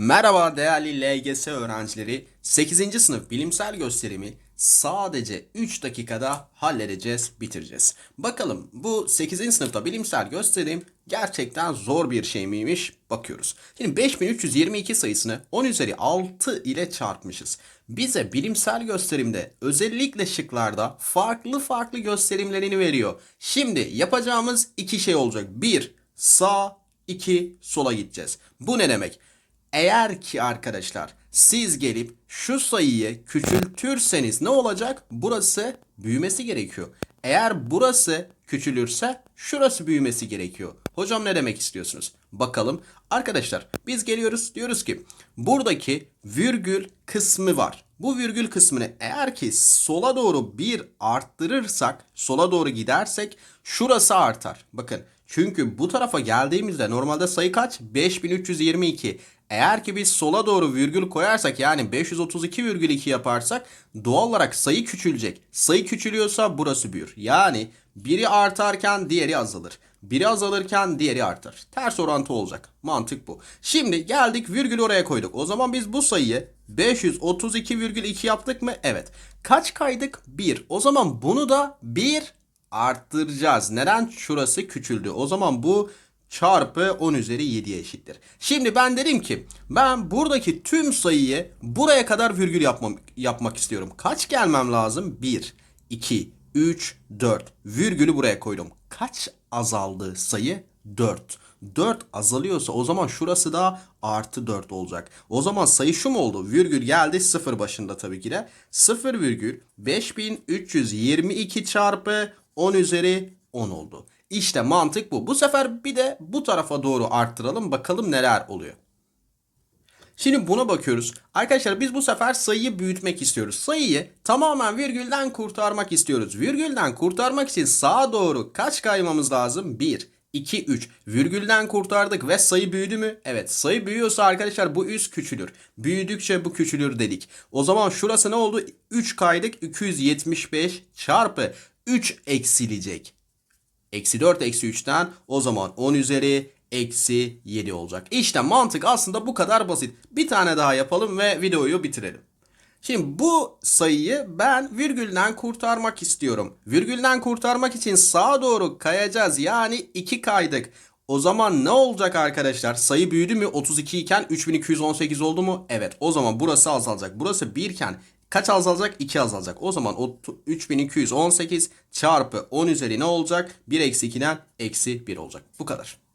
Merhaba değerli LGS öğrencileri. 8. sınıf bilimsel gösterimi sadece 3 dakikada halledeceğiz, bitireceğiz. Bakalım bu 8. sınıfta bilimsel gösterim gerçekten zor bir şey miymiş? Bakıyoruz. Şimdi 5322 sayısını 10 üzeri 6 ile çarpmışız. Bize bilimsel gösterimde özellikle şıklarda farklı farklı gösterimlerini veriyor. Şimdi yapacağımız iki şey olacak. Bir, sağ, iki, sola gideceğiz. Bu ne demek? Eğer ki arkadaşlar siz gelip şu sayıyı küçültürseniz ne olacak? Burası büyümesi gerekiyor. Eğer burası küçülürse şurası büyümesi gerekiyor. Hocam ne demek istiyorsunuz? Bakalım. Arkadaşlar biz geliyoruz diyoruz ki buradaki virgül kısmı var. Bu virgül kısmını eğer ki sola doğru bir arttırırsak, sola doğru gidersek şurası artar. Bakın çünkü bu tarafa geldiğimizde normalde sayı kaç? 5322. Eğer ki biz sola doğru virgül koyarsak yani 532,2 yaparsak doğal olarak sayı küçülecek. Sayı küçülüyorsa burası büyür. Yani biri artarken diğeri azalır. Biri azalırken diğeri artar. Ters orantı olacak. Mantık bu. Şimdi geldik virgül oraya koyduk. O zaman biz bu sayıyı 532,2 yaptık mı? Evet. Kaç kaydık? 1. O zaman bunu da 1 arttıracağız. Neden? Şurası küçüldü. O zaman bu çarpı 10 üzeri 7'ye eşittir. Şimdi ben dedim ki ben buradaki tüm sayıyı buraya kadar virgül yapmam, yapmak istiyorum. Kaç gelmem lazım? 1, 2, 3, 4. Virgülü buraya koydum. Kaç azaldı sayı? 4. 4 azalıyorsa o zaman şurası da artı 4 olacak. O zaman sayı şu mu oldu? Virgül geldi 0 başında tabii ki de. 0 virgül 5322 çarpı 10 üzeri 10 oldu. İşte mantık bu. Bu sefer bir de bu tarafa doğru arttıralım bakalım neler oluyor. Şimdi buna bakıyoruz. Arkadaşlar biz bu sefer sayıyı büyütmek istiyoruz. Sayıyı tamamen virgülden kurtarmak istiyoruz. Virgülden kurtarmak için sağa doğru kaç kaymamız lazım? 1, 2, 3. Virgülden kurtardık ve sayı büyüdü mü? Evet sayı büyüyorsa arkadaşlar bu üst küçülür. Büyüdükçe bu küçülür dedik. O zaman şurası ne oldu? 3 kaydık 275 çarpı 3 eksilecek. Eksi 4 eksi 3'ten o zaman 10 üzeri eksi 7 olacak. İşte mantık aslında bu kadar basit. Bir tane daha yapalım ve videoyu bitirelim. Şimdi bu sayıyı ben virgülden kurtarmak istiyorum. Virgülden kurtarmak için sağa doğru kayacağız. Yani 2 kaydık. O zaman ne olacak arkadaşlar? Sayı büyüdü mü? 32 iken 3218 oldu mu? Evet. O zaman burası azalacak. Burası 1 iken kaç azalacak? 2 azalacak. O zaman o 3218 çarpı 10 üzeri ne olacak? 1 eksi 2'den eksi 1 olacak. Bu kadar.